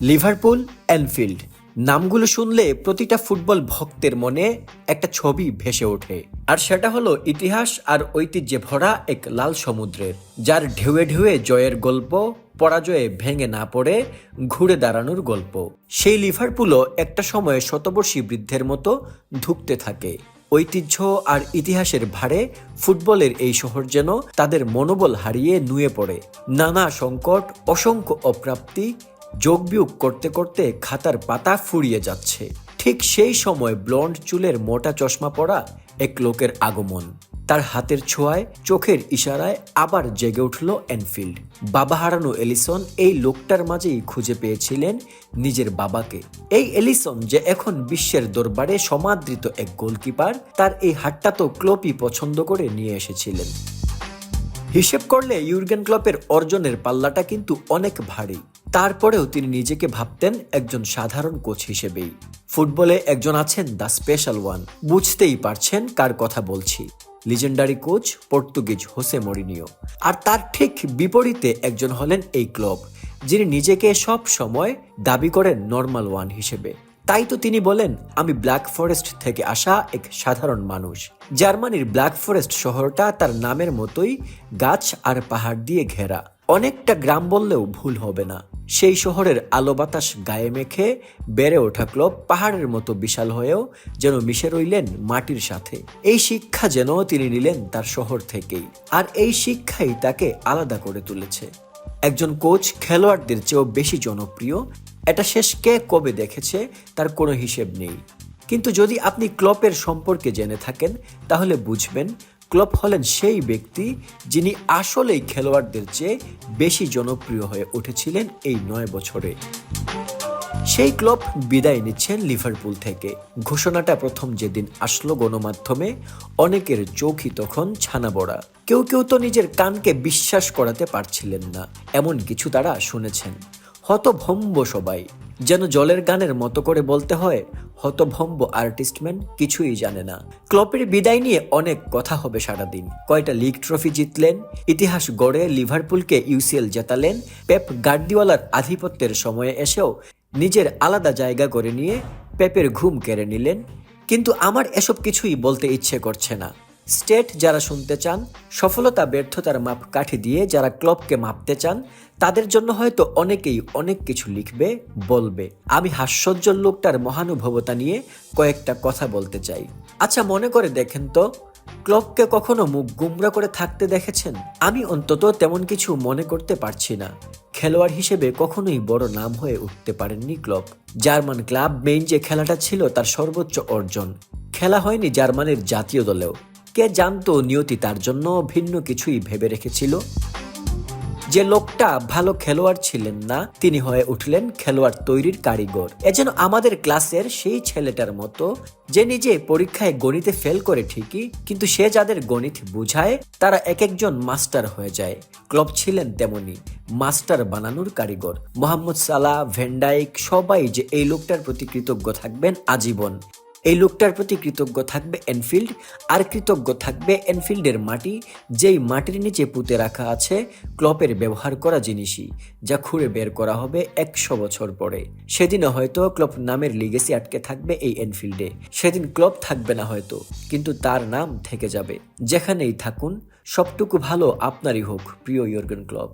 Liverpool Anfield নামগুলো শুনলে প্রতিটা ফুটবল ভক্তের মনে একটা ছবি ভেসে ওঠে। আর সেটা হলো ইতিহাস আর ঐতিহ্যে ভরা এক লাল সমুদ্রের, যার ঢেউয়ে ঢেউয়ে জয়ের গল্প, পরাজয়ে ভেঙে না পড়ে ঘুরে দাঁড়ানোর গল্প। সেই লিভারপুলও একটা সময়ে শতবর্ষী বৃদ্ধের মতো ধুঁকতে থাকে। ঐতিহ্য আর ইতিহাসের ভারে ফুটবলের এই শহর যেন তাদের মনোবল হারিয়ে নুয়ে পড়ে। নানা সংকট, অসংখ্য অপ্রাপ্তি যোগ বিয়োগ করতে করতে খাতার পাতা ফুরিয়ে যাচ্ছে। ঠিক সেই সময় ব্লন্ড চুলের মোটা চশমা পরা এক লোকের আগমন। তার হাতের ছোঁয়ায়, চোখের ইশারায় আবার জেগে উঠল এনফিল্ড। বাবা হারানো এলিসন এই লোকটার মাঝেই খুঁজে পেয়েছিলেন নিজের বাবাকে। এই এলিসন যে এখন বিশ্বের দরবারে সমাদৃত এক গোলকিপার, তার এই হাটটা তো ক্লোপই পছন্দ করে নিয়ে এসেছিলেন। হিসেব করলে ইউর্গেন ক্লপের অর্জনের পাল্লাটা কিন্তু অনেক ভারী। তারপরেও তিনি নিজেকে ভাবতেন একজন সাধারণ কোচ হিসেবেই। ফুটবলে একজন আছেন দ্য স্পেশাল ওয়ান। বুঝতেই পারছেন কার কথা বলছি। Legendary coach Portuguese Jose Mourinho. আর তার ঠিক বিপরীতে একজন হলেন এই ক্লব, যিনি নিজেকে সব সময় দাবি করেন নর্মাল ওয়ান হিসেবে। তাই তো তিনি বলেন, আমি ব্ল্যাক ফরেস্ট থেকে আসা এক সাধারণ মানুষ। জার্মানির ব্ল্যাক ফরেস্ট শহরটা তার নামের মতোই গাছ আর পাহাড় দিয়ে ঘেরা। অনেকটা গ্রাম বললেও ভুল হবে না। সেই শহরের আলো বাতাস গায়ে মেখে বেড়ে ওঠা ক্লব পাহাড়ের মতো বিশাল হয়েও যেন মিশে রইলেন মাটির সাথে। এই শিক্ষা যেন তিনি নিলেন তার শহর থেকেই। আর এই শিক্ষাই তাকে আলাদা করে তুলেছে। একজন কোচ খেলোয়াড়দের চেয়েও বেশি জনপ্রিয়, এটা শেষ কে কবে দেখেছে তার কোনো হিসেব নেই। কিন্তু যদি আপনি ক্লপের সম্পর্কে জেনে থাকেন, তাহলে বুঝবেন ক্লপ হলেন সেই ব্যক্তি যিনি আসলেই খেলোয়াড়দের চেয়ে বেশি জনপ্রিয় হয়ে উঠেছিলেন এই নয় বছরে। সেই ক্লব বিদায় নিচ্ছেন লিভারপুল থেকে। ঘোষণাটা প্রথম যেদিন আসলো গণমাধ্যমে, অনেকের চোখই তখন ছানা বড়া কেউ কেউ তো নিজের কানকে বিশ্বাস করাতে পারছিলেন না, এমন কিছু তারা শুনেছেন। হতভম্ব সবাই, যেন জলের গানের মতো করে বলতে হয় হতভম্ব আর্টিস্টম্যান কিছুই জানে না। ক্লপের বিদায় নিয়ে অনেক কথা হবে সারাদিন। কয়টা লিগ ট্রফি জিতলেন, ইতিহাস গড়ে লিভারপুলকে ইউসিএল জেতালেন, পেপ গার্দিওয়ালার আধিপত্যের সময়ে এসেও নিজের আলাদা জায়গা করে নিয়ে পেপের ঘুম কেড়ে নিলেন, কিন্তু আমার এসব কিছুই বলতে ইচ্ছে করছে না। স্টেট যারা শুনতে চান, সফলতা, ব্যর্থতার মাপ কাঠি দিয়ে যারা ক্লবকে মাপতে চান, তাদের জন্য হয়তো অনেকেই অনেক কিছু লিখবে, বলবে। আমি হাস্যজ্জ্বল লোকটার মহানুভবতা নিয়ে কয়েকটা কথা বলতে চাই। আচ্ছা মনে করে দেখেন তো, ক্লবকে কখনো মুখ গুমরা করে থাকতে দেখেছেন? আমি অন্তত তেমন কিছু মনে করতে পারছি না। খেলোয়াড় হিসেবে কখনোই বড় নাম হয়ে উঠতে পারেননি ক্লব। জার্মান ক্লাব মেইন যে খেলাটা ছিল, তার সর্বোচ্চ অর্জন। খেলা হয়নি জার্মানির জাতীয় দলেও। কে জানতো নিয়তি তার জন্য ভিন্ন কিছুই ভেবে রেখেছিল। যে লোকটা ভালো খেলোয়াড় ছিলেন না, তিনি হয়ে উঠলেন খেলোয়াড় তৈরির কারিগর। এ যেন আমাদের ক্লাসের সেই ছেলেটার মতো, যে নিজে পরীক্ষায় গণিতে ফেল করে ঠিকই, কিন্তু সে যাদের গণিত বুঝায়, তারা এক একজন মাস্টার হয়ে যায়। ক্লব ছিলেন তেমনি, মাস্টার বানানোর কারিগর। মোহাম্মদ সালা ভেন্ডাইক সবাই যে এই লোকটার প্রতি কৃতজ্ঞ থাকবেন, আজীবন। এই লোকটার প্রতি কৃতজ্ঞ থাকবে এনফিল্ড, আর কৃতজ্ঞ থাকবে এনফিল্ডের মাটি, যেই মাটির নিচে পুঁতে রাখা আছে ক্লপের ব্যবহার করা জিনিসই, যা খুঁড়ে বের করা হবে একশো বছর পরে। সেদিনও হয়তো ক্লব নামের লিগেসি আটকে থাকবে এই এনফিল্ডে। সেদিন ক্লব থাকবে না হয়তো, কিন্তু তার নাম থেকে যাবে। যেখানেই থাকুন, সবটুকু ভালো আপনারই হোক, প্রিয় ইয়র্গেন ক্লব